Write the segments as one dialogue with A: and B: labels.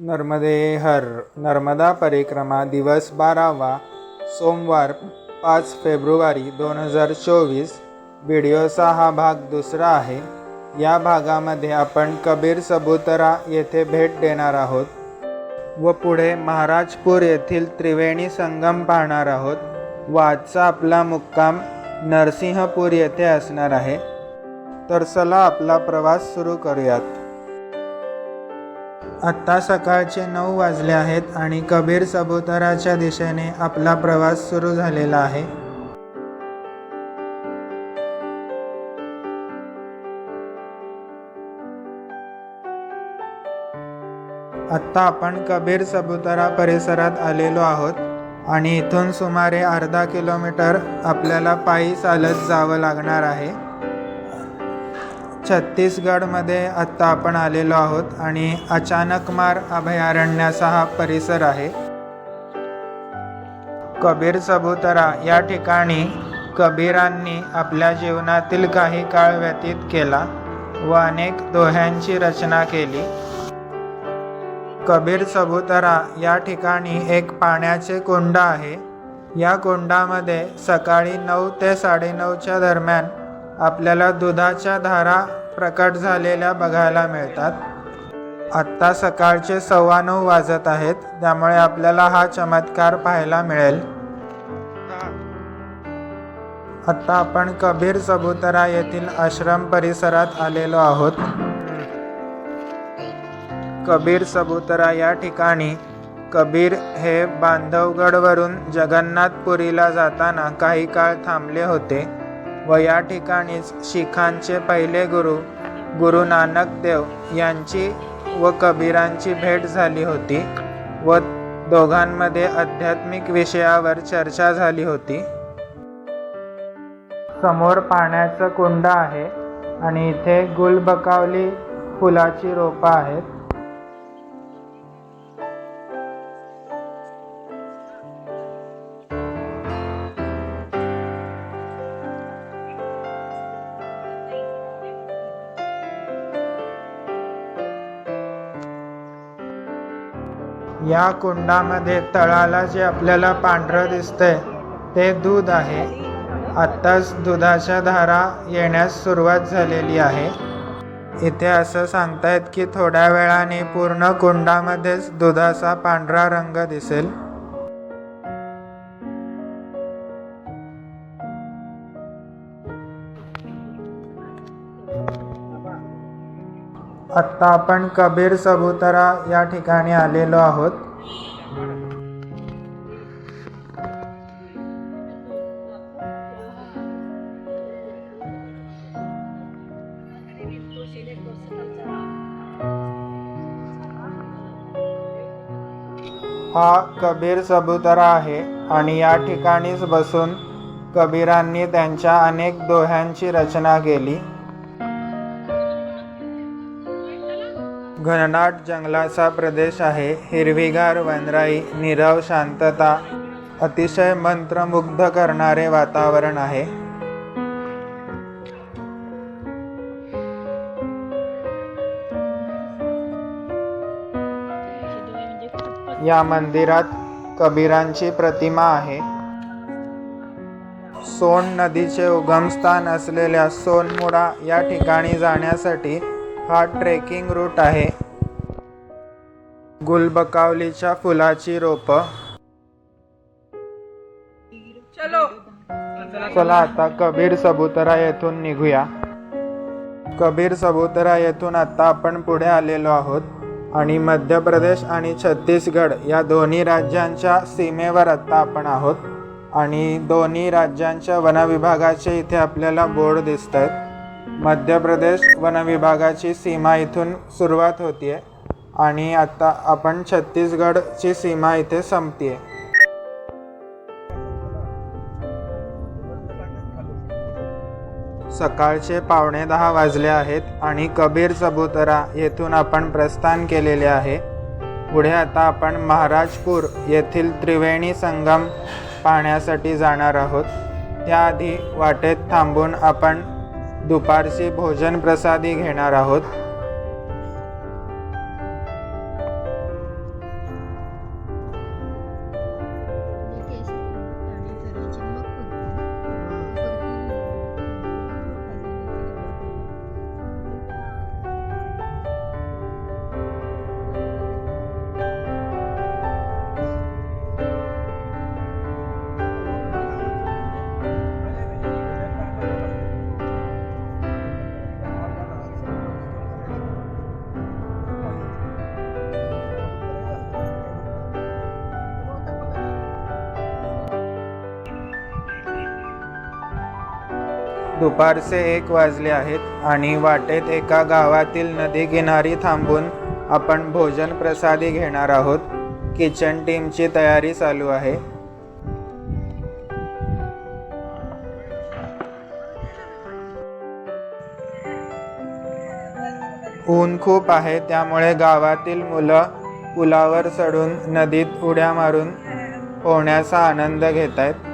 A: नर्मदे हर नर्मदा परिक्रमा दिवस बारावा सोमवार पाच फेब्रुवारी दोन हजार चोवीस. व्हिडिओचा हा भाग दुसरा आहे. या भागामध्ये आपण कबीर सबुतरा येथे भेट देणार आहोत व पुढे महाराजपूर येथील त्रिवेणी संगम पाहणार आहोत. व आजचा आपला मुक्काम नरसिंहपूर येथे असणार आहे. तर चला आपला प्रवास सुरू करूयात. आत्ता सकाळचे नऊ वाजले आहेत आणि कबीर सबुतराच्या दिशेने आपला प्रवास सुरू झालेला आहे. आत्ता आपण कबीर सबुतरा परिसरात आलेलो आहोत आणि इथून सुमारे अर्धा किलोमीटर आपल्याला पायी चालत जावं लागणार आहे. छत्तीसगडमध्ये आत्ता आपण आलेलो आहोत आणि अचानकमार अभयारण्याचा हा परिसर आहे. कबीर सबुतरा या ठिकाणी कबीरांनी आपल्या जीवनातील काही काळ व्यतीत केला व अनेक दोह्यांची रचना केली. कबीर सबुतरा या ठिकाणी एक पाण्याचे कुंड आहे. या कुंडामध्ये सकाळी नऊ ते साडेनऊच्या दरम्यान आपल्याला दुधाच्या धारा प्रकट झालेल्या बघायला मिळतात. आत्ता सकाळचे सव्वा नऊ वाजत आहेत त्यामुळे आपल्याला हा चमत्कार पाहायला मिळेल. आत्ता आपण कबीर सबुतरा येथील आश्रम परिसरात आलेलो आहोत. कबीर सबुतरा या ठिकाणी कबीर हे बांधवगडवरून जगन्नाथपुरीला जाताना काही काळ थांबले होते. व या ठिकाणीच शिखांचे पहिले गुरु गुरु नानक देव यांची व कबीरांची भेट झाली होती व दोघांमध्ये आध्यात्मिक विषयावर चर्चा झाली होती. समोर पाण्याचं कुंड आहे आणि इथे गुलबकावली फुलाची रोपं आहेत. या कुंडामध्ये तळाला जे आपल्याला पांढरं दिसतंय. ते दूध आहे. आत्ताच दुधाच्या धारा येण्यास सुरुवात झालेली आहे. इथे असं सांगतायत की थोड्या वेळाने पूर्ण कुंडामध्येच दुधाचा पांढरा रंग दिसेल. आत्ता आपण कबीर सबुतरा या ठिकाणी आलेलो आहोत. हा कबीर सबुतरा आहे आणि या ठिकाणीच बसून कबीरांनी त्यांच्या अनेक दोह्यांची रचना केली. घनदाट जंगलाचा प्रदेश आहे. हिरवीगार वनराई नीरव शांतता अतिशय मंत्रमुग्ध करणारे वातावरण आहे. या मंदिरात कबीरांची प्रतिमा आहे. सोन नदीचे उगमस्थान असलेल्या सोनमुडा या ठिकाणी जाण्यासाठी हा ट्रेकिंग रूट आहे. गुलबकावलीच्या फुलाची रोप. चला. आता कबीर सबुतरा येथून निघूया. कबीर सबुतरा येथून आता आपण पुढे आलेलो आहोत आणि मध्य प्रदेश आणि छत्तीसगड या दोन्ही राज्यांच्या सीमेवर आता आपण आहोत. आणि दोन्ही राज्यांच्या वनविभागाचे इथे आपल्याला बोर्ड दिसत आहेत मध्य प्रदेश वन विभागाची सीमा इथून सुरुवात होतीये आणि आता आपण छत्तीसगडची सीमा इथे संपतीये. सकाळचे पावणे दहा वाजले आहेत आणि कबीर चबुतरा येथून आपण प्रस्थान केलेले आहे. पुढे आता आपण महाराजपूर येथील त्रिवेणी संगम पाहण्यासाठी जाणार आहोत. त्याआधी वाटेत थांबून आपण दुपारचे भोजन प्रसादी घेणार आहोत. दुपारचे एक वाजले आहेत आणि वाटेत एका गावातील नदीकिनारी थांबून आपण भोजन प्रसादी घेणार आहोत. किचन टीमची तयारी चालू आहे. ऊन खूप आहे त्यामुळे गावातील मुलं पुलावर चढून नदीत उड्या मारून पोहण्याचा आनंद घेत आहेत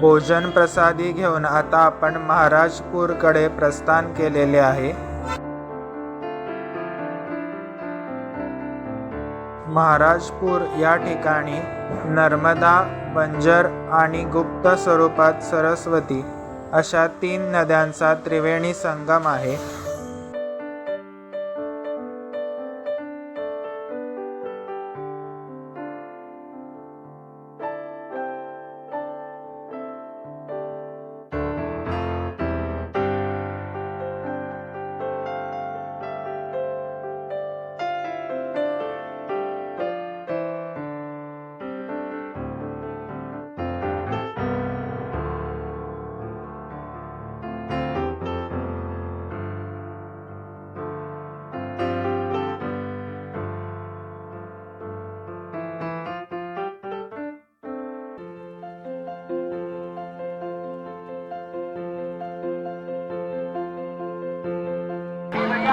A: भोजन प्रसादी घेऊन आता आपण महाराजपूरकडे प्रस्थान केलेले आहे. महाराजपूर या ठिकाणी नर्मदा बंजर आणि गुप्त स्वरूपात सरस्वती अशा तीन नद्यांचा त्रिवेणी संगम आहे.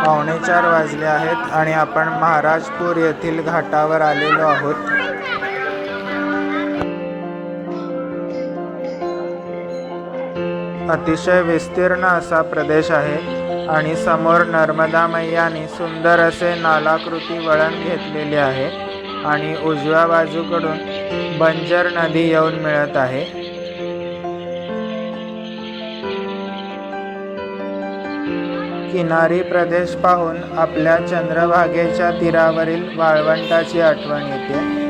A: पावणे चार वाजले आहेत आणि आपण महाराजपूर येथील घाटावर आलेलो आहोत. अतिशय विस्तीर्ण असा प्रदेश आहे आणि समोर नर्मदा मैयाने सुंदर असे नालाकृती वळण घेतलेले आहे आणि उजव्या बाजूकडून बंजर नदी येऊन मिळत आहे. किनारी प्रदेश पाहून आपल्या चंद्रभागेच्या तीरावरील वाळवंटाची आठवण येते.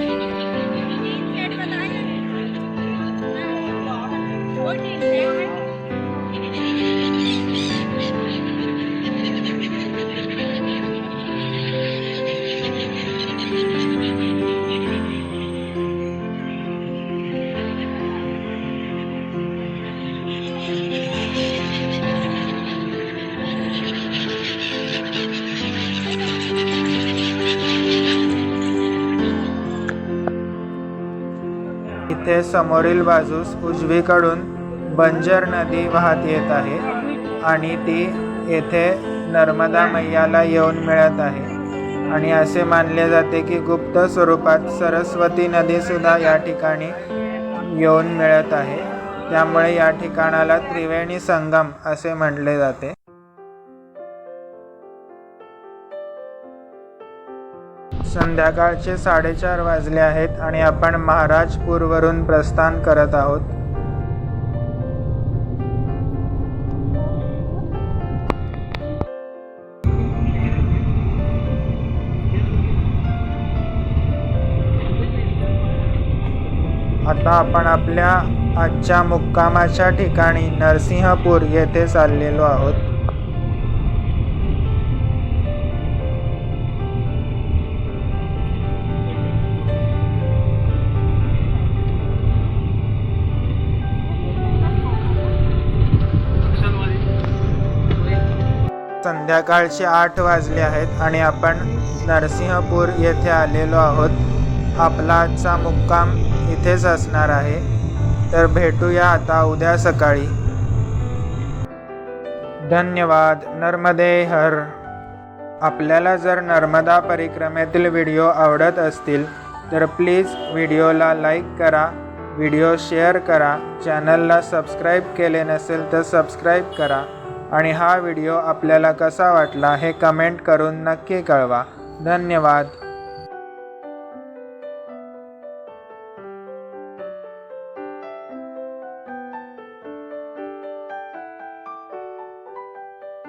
A: येथे समोरील बाजूस उजवीकडून बंजर नदी वाहत येत आहे आणि ती येथे नर्मदा मैयाला येऊन मिळत आहे. आणि असे मानले जाते की गुप्त स्वरूपात सरस्वती नदीसुद्धा या ठिकाणी येऊन मिळत आहे. त्यामुळे या ठिकाणाला त्रिवेणी संगम असे म्हटले जाते. संध्याकाळचे साडेचार वाजले आहेत आणि आपण महाराजपूरवरून प्रस्थान करत आहोत. आता आपण आपल्या आजच्या मुक्कामाच्या ठिकाणी नरसिंहपूर येथे चाललेलो आहोत. संध्याकाळचे आठ वाजले आहेत आणि आपण नरसिंहपूर येथे आलेलो आहोत. आपला आजचा मुक्काम इथेच असणार आहे. तर भेटूया आता उद्या सकाळी. धन्यवाद. नर्मदे हर. आपल्याला जर नर्मदा परिक्रमेतील व्हिडिओ आवडत असतील तर प्लीज व्हिडिओला लाईक करा व्हिडिओ शेअर करा चॅनलला सबस्क्राईब केले नसेल तर सबस्क्राईब करा. आणि हा व्हिडिओ आपल्याला कसा वाटला हे कमेंट करून नक्की कळवा. धन्यवाद.